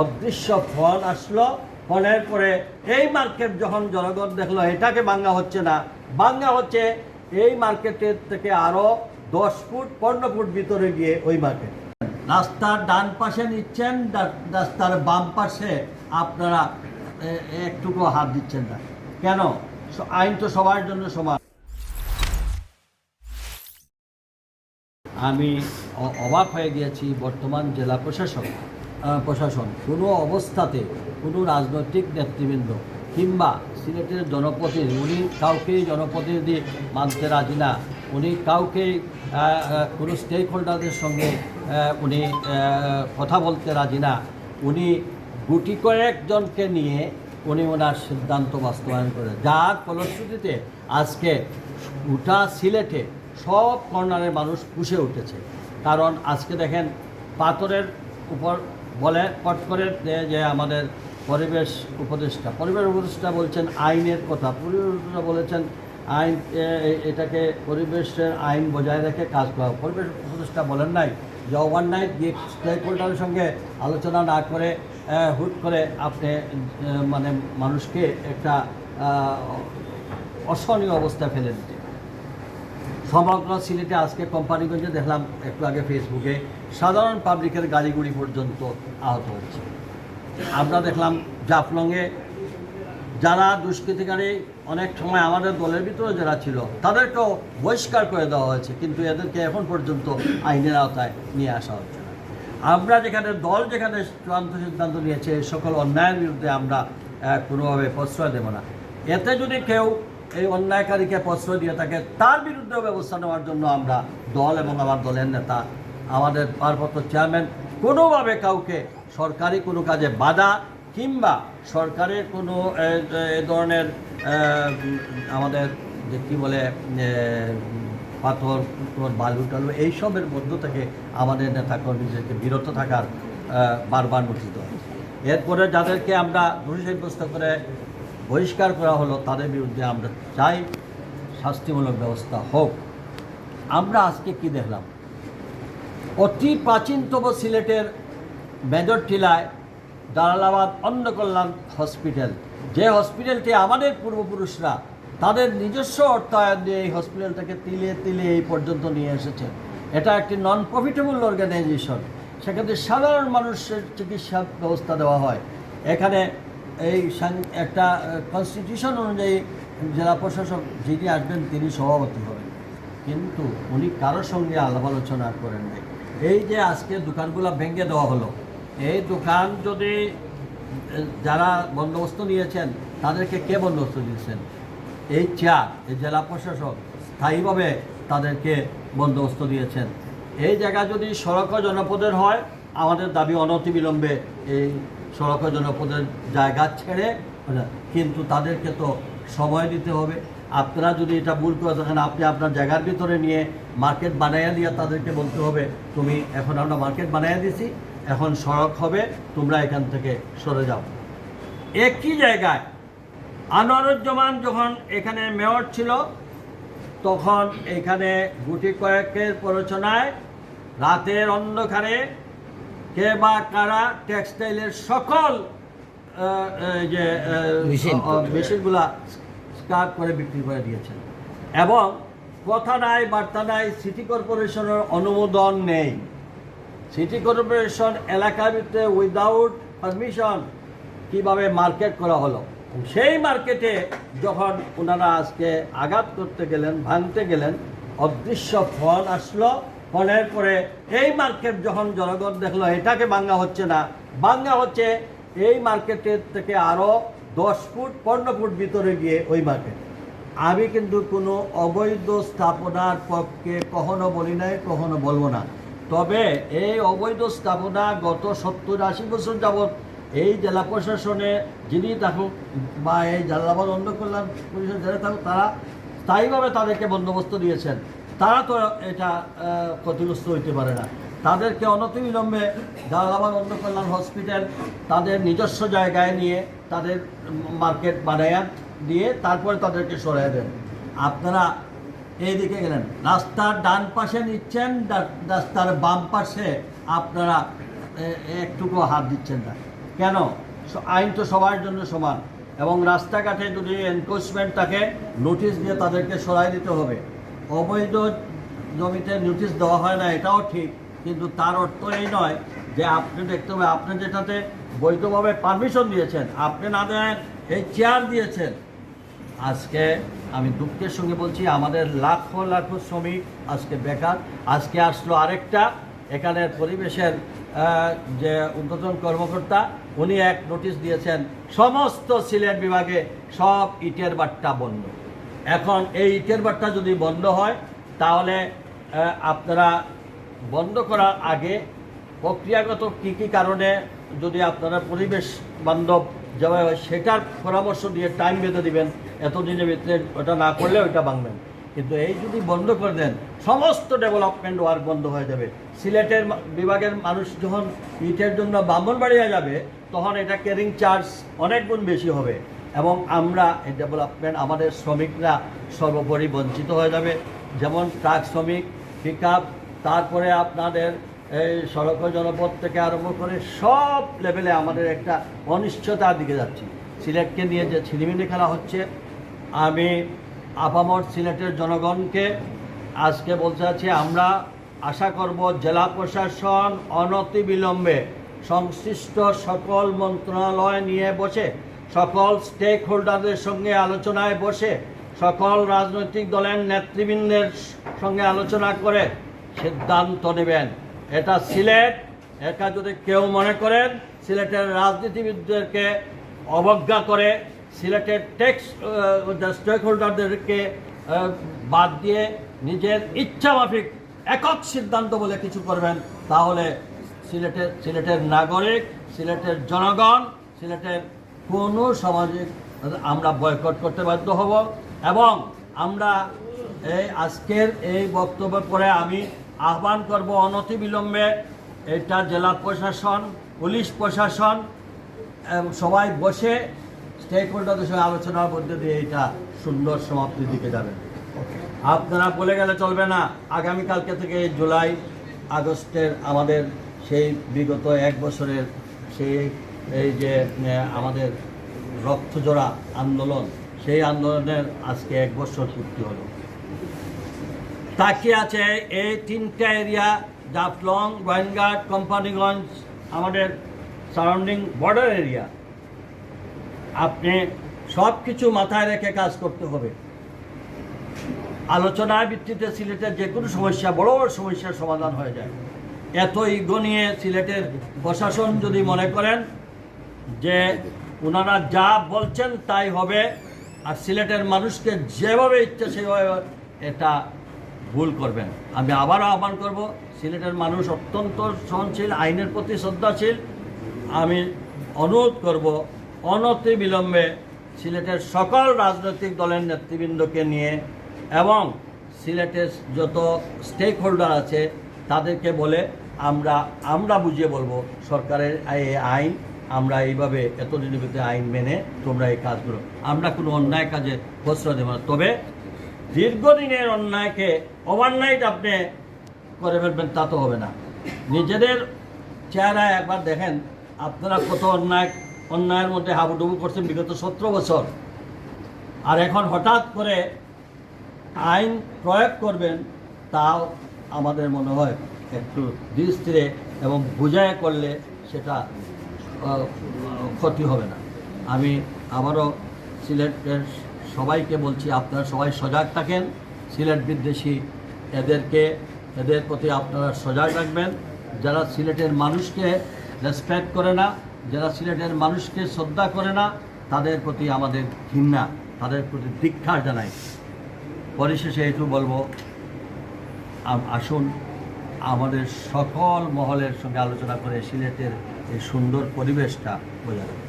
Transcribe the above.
অদৃশ্য ফোন আসলো ফোনের পরে এই মার্কেট যখন জনগণ দেখল, এটাকে বাঙ্গা হচ্ছে না। বাঙ্গা হচ্ছে এই মার্কেটের থেকে আরও দশ ফুট, পনেরো ফুট ভিতরে গিয়ে ওই মার্কেট রাস্তার ডান পাশে নিচ্ছেন রাস্তার বাম পাশে আপনারা একটুকু হাত দিচ্ছেন না। কেন? আইন তো সবার জন্য সমান। আমি অবাক হয়ে গিয়েছি, বর্তমান জেলা প্রশাসক। প্রশাসন কোনো অবস্থাতে কোনো রাজনৈতিক নেতৃবৃন্দ কিংবা সিলেটের জনপ্রতিনিধি উনি কাউকেই জনপ্রতিনিধি মানতে রাজি না উনি আহ, কোনো স্টেক হোল্ডারদের সঙ্গে উনি কথা বলতে রাজি না উনি গুটি কয়েকজনকে নিয়ে উনি ওনার সিদ্ধান্ত বাস্তবায়ন করে। যার ফলশ্রুতিতে আজকে গোটা সিলেটে সব কর্নারের মানুষ পুষে উঠেছে। কারণ আজকে দেখেন পাথরের উপর বলে পট করে যে- আমাদের পরিবেশ উপদেষ্টা পরিবেশ উপদেষ্টা বলছেন আইনের কথা পরিবেশ উপদেষ্টা বলেছেন আইন এটাকে পরিবেশের আইন বজায় রেখে কাজ করা। পরিবেশ উপদেষ্টা বলেন নাই যে ওভার নাইট স্টেক হোল্ডারের সঙ্গে আলোচনা না করে হুট করে আপনি মানে মানুষকে একটা অসহনীয় অবস্থা ফেলে দিতে সমগ্র সিলেটে আজকে কোম্পানিগঞ্জে দেখলাম একটু আগে ফেসবুকে সাধারণ পাবলিকের গাড়িগুড়ি পর্যন্ত আহত হচ্ছে। আমরা দেখলাম জাফলংয়ে যারা দুষ্কৃতিকারী, অনেক সময় আমাদের দলের ভিতরে যারা ছিল, তাদেরকেও বহিষ্কার করে দেওয়া হয়েছে, কিন্তু এদেরকে এখন পর্যন্ত আইনের আওতায় নিয়ে আসা হচ্ছে আমরা যেখানে, দল যেখানে চূড়ান্ত সিদ্ধান্ত নিয়েছে সকল অন্যায়ের বিরুদ্ধে আমরা কোনোভাবে প্রশ্রয় দেব না। এতে যদি কেউ এই অন্যায়কারীকে প্রশ্রয় দিয়ে থাকে তার বিরুদ্ধেও ব্যবস্থা নেওয়ার জন্য আমরা দল এবং আমার দলের নেতা আমাদের পারপত্র চেয়ারম্যান কোনোভাবে কাউকে সরকারি কোনো কাজে বাধা কিংবা সরকারের কোনো এ, ধরনের আমাদের যে কী বলে পাথর বালু টালু এইসবের মধ্য থেকে আমাদের নেতা কর্মীদেরকে বিরত থাকার বারবার নোটিত হয়েছে। এরপরে যাদেরকে আমরা দোষী সাব্যস্ত করে বহিষ্কার করা হলো, তাদের বিরুদ্ধে আমরা চাই শাস্তিমূলক ব্যবস্থা হোক। আমরা আজকে কি দেখলাম? অতি প্রাচীনতম সিলেটের মেজর টিলায় দালালাবাদ অন্ন কল্যাণ হসপিটাল। যে হসপিটালটি আমাদের পূর্বপুরুষরা তাদের নিজস্ব অর্থায়ন দিয়ে এই হসপিটালটাকে তিলে তিলে এই পর্যন্ত নিয়ে এসেছে। এটা একটি নন প্রফিটেবল অর্গানাইজেশন সেখানে সাধারণ মানুষের চিকিৎসা ব্যবস্থা দেওয়া হয়। এখানে এই একটা কনস্টিটিউশন অনুযায়ী জেলা প্রশাসক যিনি আসবেন তিনি সভাপতি হবেন। কিন্তু উনি কারোর সঙ্গে আলাপ আলোচনা করেন এই যে আজকে দোকানগুলো ভেঙে দেওয়া হলো, এই দোকান যদি যারা বন্দোবস্ত নিয়েছেন, তাদেরকে কে বন্দোবস্ত দিয়েছেন? এই চেয়ার এই জেলা প্রশাসক স্থায়ীভাবে তাদেরকে বন্দোবস্ত দিয়েছেন। এই জায়গা যদি সড়ক জনপদের হয়, আমাদের দাবি অনতিবিলম্বে এই সড়ক ও জনপদের জায়গা ছেড়ে কিন্তু তাদেরকে তো সময় দিতে হবে। আপনারা যদি এটা ভুল করে থাকেন, আপনি আপনার জায়গার ভিতরে নিয়ে মার্কেট বানাইয়া দিয়ে তাদেরকে বলতে হবে, তুমি এখন আমরা মার্কেট বানাইয়া দিছি, এখন সড়ক হবে, তোমরা এখান থেকে সরে যাও। একই জায়গায় আনোয়ারুজ্জামান যখন এখানে মেয়র ছিল, তখন এখানে গুটি কয়েকের প্ররোচনায় রাতের অন্ধকারে কে বা কারা টেক্সটাইলের সকল যে মেশিনগুলা স্কার্প করে বিক্রি করে দিয়েছেন। এবং কথা নাই বার্তা নাই সিটি কর্পোরেশনের অনুমোদন নেই। সিটি কর্পোরেশন এলাকার ভিতরে উইদাউট পারমিশন কীভাবে মার্কেট করা হলো? সেই মার্কেটে যখন ওনারা আজকে আঘাত করতে গেলেন ভাঙতে গেলেন অদৃশ্য ফল আসলো। ফলের পরে এই মার্কেট যখন জনগণ দেখল, এটাকে ভাঙ্গা হচ্ছে না। ভাঙ্গা হচ্ছে এই মার্কেটের থেকে আরও দশ ফুট, পনেরো ফুট ভিতরে গিয়ে ওই মার্কেট আমি কিন্তু কোনো অবৈধ স্থাপনার পক্ষে কখনো বলি নাই, কখনো বলব না। তবে এই অবৈধ স্থাপনা গত সত্তর আশি বছর যাবৎ এই জেলা প্রশাসনে যিনি থাকুক বা এই জালাবাদ অন্ধ কল্যাণ পরিষদ যারা থাকুক, তারা স্থায়ীভাবে তাদেরকে বন্দোবস্ত দিয়েছেন। তারা তো এটা ক্ষতিগ্রস্ত হইতে পারে না। তাদেরকে অনতিবিলম্বে জালালাবাদ অন্ধ কল্যাণ হসপিটাল তাদের নিজস্ব জায়গায় নিয়ে তাদের মার্কেট বানায়া দিয়ে তারপরে তাদেরকে সরাই দেন। আপনারা এইদিকে গেলেন। রাস্তার ডান পাশে নিচ্ছেন রাস্তার বাম পাশে আপনারা একটুকু হাত দিচ্ছেন না। কেন? আইন তো সবার জন্য সমান এবং রাস্তাঘাটে যদি এনফোর্সমেন্ট থাকে নোটিশ দিয়ে তাদেরকে সরাই দিতে হবে। অবৈধ জমিতে নোটিশ দেওয়া হয় না, এটাও ঠিক, কিন্তু তার অর্থ এই নয় যে আপনি দেখতে হবে, আপনি যেটাতে বৈধভাবে পারমিশন দিয়েছেন, আপনি না দেন, এই চেয়ার দিয়েছেন। আজকে আমি দুঃখের সঙ্গে বলছি, আমাদের লাখো লাখো শ্রমিক আজকে বেকার। আজকে আসলো আরেকটা, এখানের পরিবেশের যে উদ্বোধন কর্মকর্তা, উনি এক নোটিশ দিয়েছেন, সমস্ত সিলেট বিভাগে সব ইটের বাট্টা বন্ধ। এখন এই ইটের বাট্টা যদি বন্ধ হয়, তাহলে আপনারা বন্ধ করার আগে প্রক্রিয়াগত কী কী কারণে যদি আপনারা পরিবেশ বান্ধব যেভাবে হয়, সেটার পরামর্শ দিয়ে টাইম বেঁধে দিবেন। এতদিনের ভিতরে ওটা না করলে ওইটা ভাঙবেন। কিন্তু এই যদি বন্ধ করে দেন, সমস্ত ডেভেলপমেন্ট ওয়ার্ক বন্ধ হয়ে যাবে। সিলেটের বিভাগের মানুষ যখন ইটের জন্য ব্রাহ্মণবাড়িয়া যাবে, তখন এটা ক্যারিং চার্জ অনেক গুণ বেশি হবে। এবং আমরা এই ডেভেলপমেন্ট আমাদের শ্রমিকরা সর্বোপরি বঞ্চিত হয়ে যাবে। যেমন ট্রাক শ্রমিক পিক তারপরে আপনাদের এই সড়ক জনপথ থেকে আরম্ভ করে সব লেভেলে আমাদের একটা অনিশ্চয়তার দিকে যাচ্ছি। সিলেটকে নিয়ে যে ছিনিমিনি খেলা হচ্ছে, আমি আপামর সিলেটের জনগণকে আজকে বলতে চাচ্ছি, আমরা আশা করব জেলা প্রশাসন অনতিবিলম্বে সংশ্লিষ্ট সকল মন্ত্রণালয় নিয়ে বসে সকল স্টেক হোল্ডারদের সঙ্গে আলোচনায় বসে সকল রাজনৈতিক দলের নেতৃবৃন্দের সঙ্গে আলোচনা করে সিদ্ধান্ত নেবেন। এটা সিলেট, এটা যদি কেউ মনে করেন, সিলেটের রাজনীতিবিদদেরকে অবজ্ঞা করে, সিলেটের টেক্স স্টেক হোল্ডারদেরকে বাদ দিয়ে নিজের ইচ্ছা মাফিক একক সিদ্ধান্ত বলে কিছু করবেন, তাহলে সিলেটের সিলেটের নাগরিক, সিলেটের জনগণ, সিলেটের কোনো সামাজিক আমরা বয়কট করতে বাধ্য হব এবং আমরা এই আজকের এই বক্তব্যের পরে আমি আহ্বান করব অনতিবিলম্বে এটা জেলা প্রশাসন পুলিশ প্রশাসন এবং সবাই বসে স্টেক হোল্ডারদের সঙ্গে আলোচনার মধ্যে দিয়ে এটা সুন্দর সমাপ্তির দিকে যাবেন আপনারা বলে গেলে চলবে না। আগামীকালকে থেকে জুলাই আগস্টের আমাদের সেই বিগত এক বছরের সেই এই যে আমাদের রক্তজোড়া আন্দোলন, সেই আন্দোলনের আজকে এক বছর পূর্তি হলো। তাকিয়ে আছে এই তিনটা এরিয়া, জাফলং গোয়েনঘাট কোম্পানিগঞ্জ, আমাদের সারাউন্ডিং বর্ডার এরিয়া। আপনি সব কিছু মাথায় রেখে কাজ করতে হবে। আলোচনার ভিত্তিতে সিলেটের যে কোনো সমস্যা, বড় বড় সমস্যার সমাধান হয়ে যায়। এত ইগো নিয়ে সিলেটের প্রশাসন যদি মনে করেন যে ওনারা যা বলছেন তাই হবে, আর সিলেটের মানুষকে যেভাবে ইচ্ছে সেভাবে এটা ভুল করবেন। আমি আবারও আহ্বান করব, সিলেটের মানুষ অত্যন্ত সহনশীল, আইনের প্রতি শ্রদ্ধাশীল। আমি অনুরোধ করব অনতি বিলম্বে সিলেটের সকল রাজনৈতিক দলের নেতৃবৃন্দকে নিয়ে এবং সিলেটের যত স্টেক হোল্ডার আছে, তাদেরকে বলে আমরা আমরা বুঝিয়ে বলব সরকারের এই আইন আমরা এইভাবে এতদিনের ভিতরে আইন মেনে তোমরা এই কাজগুলো, আমরা কোনো অন্যায় কাজে প্রশ্রয় দেবো না। তবে দীর্ঘদিনের অন্যায়কে ওভারনাইট আপনি করে ফেলবেন, তা তো হবে না। নিজেদের চেহারায় একবার দেখেন, আপনারা কত অন্যায়, অন্যায়ের মধ্যে হাবুডুবু করছেন বিগত সতেরো বছর। আর এখন হঠাৎ করে আইন প্রয়োগ করবেন, তাও আমাদের মনে হয় একটু দৃষ্টিরে এবং বুঝায় করলে সেটা ক্ষতি হবে না। আমি আবারও সিলেটের সবাইকে বলছি, আপনারা সবাই সজাগ থাকেন। সিলেট বিদ্বেষী, এদেরকে, এদের প্রতি আপনারা সজাগ রাখবেন। যারা সিলেটের মানুষকে রেসপেক্ট করে না, যারা সিলেটের মানুষকে শ্রদ্ধা করে না, তাদের প্রতি আমাদের ঘৃণা, তাদের প্রতি দীক্ষা জানাই। পরিশেষে একটু বলব আসুন, আমাদের সকল মহলের সঙ্গে আলোচনা করে সিলেটের এই সুন্দর পরিবেশটা বোঝা যাবে।